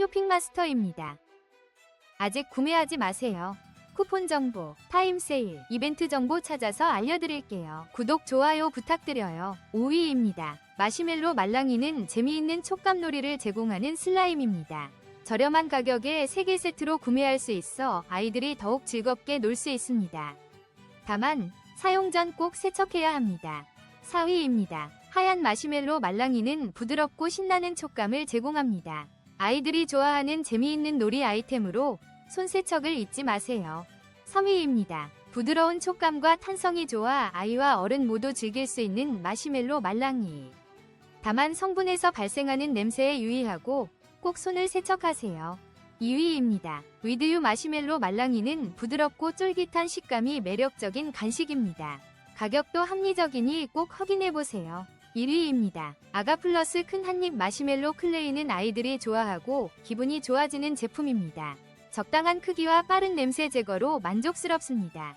쇼핑마스터입니다. 아직 구매하지 마세요. 쿠폰 정보, 타임 세일, 이벤트 정보 찾아서 알려드릴게요. 구독, 좋아요 부탁드려요. 5위입니다. 마시멜로 말랑이는 재미있는 촉감놀이를 제공하는 슬라임입니다. 저렴한 가격에 3개 세트로 구매할 수 있어 아이들이 더욱 즐겁게 놀 수 있습니다. 다만 사용 전 꼭 세척해야 합니다. 4위입니다. 하얀 마시멜로 말랑이는 부드럽고 신나는 촉감을 제공합니다. 아이들이 좋아하는 재미있는 놀이 아이템으로 손 세척을 잊지 마세요. 3위입니다. 부드러운 촉감과 탄성이 좋아 아이와 어른 모두 즐길 수 있는 마시멜로 말랑이. 다만 성분에서 발생하는 냄새에 유의하고 꼭 손을 세척하세요. 2위입니다. 위드유 마시멜로 말랑이는 부드럽고 쫄깃한 식감이 매력적인 간식입니다. 가격도 합리적이니 꼭 확인해보세요. 1위입니다. 아가플러스 큰 한입 마시멜로 클레이는 아이들이 좋아하고 기분이 좋아지는 제품입니다. 적당한 크기와 빠른 냄새 제거로 만족스럽습니다.